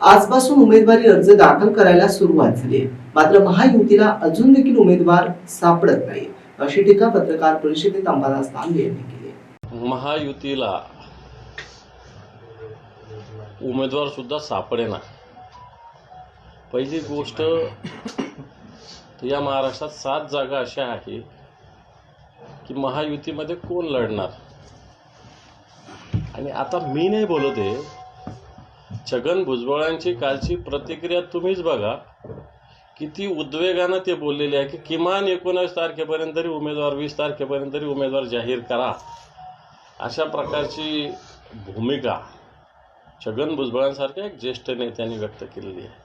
आजपासून उमेदवारी अर्ज दाखल करायला सुरुवात झाली आहे. मात्र महायुतीला अजून देखील उमेदवार सापडत नाही अशी टीका पत्रकार परिषदेत अंबादास तांबे यांनी केली महायुतीला उमेदवार सुद्धा सापडेना. पहिली गोष्ट या महाराष्ट्रात सात जागा अशा आहे की महायुतीमध्ये कोण लढणार? आणि आता मी नाही बोलत आहे छगन भुजबळांची कालची प्रतिक्रिया तुम्हीच बघा. किती उद्वेगानं ते बोललेले आहे की किमान एकोणावीस तारखेपर्यंत तरी उमेदवार वीस तारखेपर्यंत तरी उमेदवार जाहीर करा. अशा प्रकारची भूमिका छगन भुजबळांसारख्या एक ज्येष्ठ नेत्यांनी व्यक्त केलेली आहे.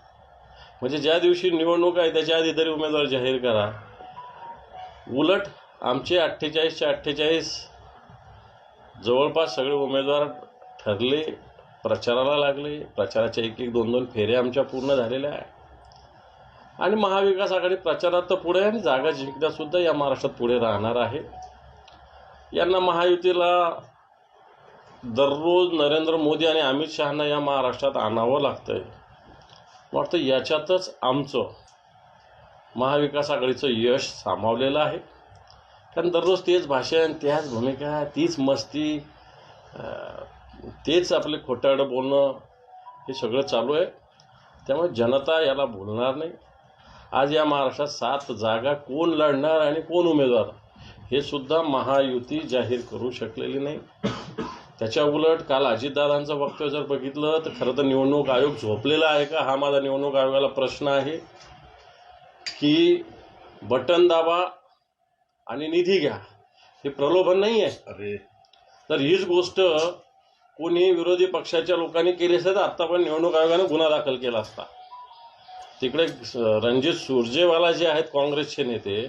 म्हणजे ज्या दिवशी निवडणूक आहे त्याच्या आधी तरी उमेदवार जाहीर करा. उलट आमचे अठ्ठेचाळीसचे अठ्ठेचाळीस जवळपास सगळे उमेदवार ठरले. प्रचाराला लागले. प्रचाराच्या एक एक दोन दोन फेऱ्या आमच्या पूर्ण झालेल्या आहे आणि महाविकास आघाडी प्रचारात तर पुढे आहे आणि जागा जिंकण्यासुद्धा या महाराष्ट्रात पुढे राहणार आहे. यांना महायुतीला दररोज नरेंद्र मोदी आणि अमित शहाना या महाराष्ट्रात आणावं लागतं आहे वाटतं याच्यातच आमचं महाविकास आघाडीचं यश सामावलेलं आहे. कारण दररोज तेच भाषण त्याच भूमिका तीच मस्ती तेच आपले खोटारडं बोलणं हे सगळं चालू आहे. त्यामुळे जनता याला भुलणार नाही. आज या महाराष्ट्रात सात जागा कोण लढणार आणि कोण उमेदवार? हे सुद्धा महायुती जाहीर करू शकलेली नाही. त्याच्या उलट काल अजितदादांचं वक्तव्य जर बघितलं तर खरं तर निवडणूक आयोग झोपलेला आहे का? हा माझा निवडणूक आयोगाला प्रश्न आहे की बटन दाबा आणि निधी घ्या. हे प्रलोभन नाही आहे अरे. तर हीच गोष्ट कोणी विरोधी पक्षाच्या लोकांनी केली असते तर आत्ता पण निवडणूक आयोगाने गुन्हा दाखल केला असता. तिकडे रणजित सुरजेवाला जे आहेत काँग्रेसचे नेते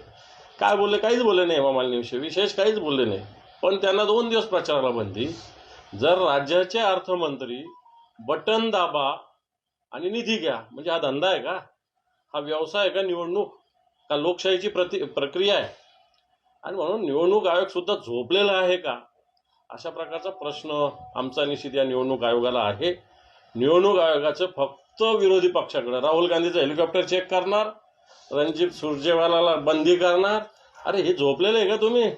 काय बोलले? काहीच बोलले नाही हेमा मालिनीविषयी विशेष काहीच बोलले नाही. पण त्यांना दोन दिवस प्रचाराला बंदी. जर राज्याचे अर्थमंत्री बटन दाबा आणि निधी घ्या म्हणजे हा धंदा आहे का? हा व्यवसाय आहे का? निवडणूक का लोकशाहीची प्रति प्रक्रिया आहे? आणि म्हणून निवडणूक आयोग सुद्धा झोपलेला आहे का? अशा प्रकारचा प्रश्न आमचा निश्चित या निवडणूक आयोगाला आहे. निवडणूक आयोगाचं फक्त विरोधी पक्षाकडे. राहुल गांधीचं हेलिकॉप्टर चेक करणार रणजित सुरजेवालाला बंदी करणार. अरे हे झोपलेलं आहे का तुम्ही?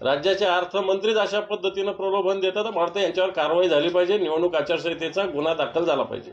राज्याचे अर्थमंत्रीच अशा पद्धतीनं प्रलोभन देतात तर म्हणतं यांच्यावर कारवाई झाली पाहिजे. निवडणूक आचारसंहितेचा गुन्हा दाखल झाला पाहिजे.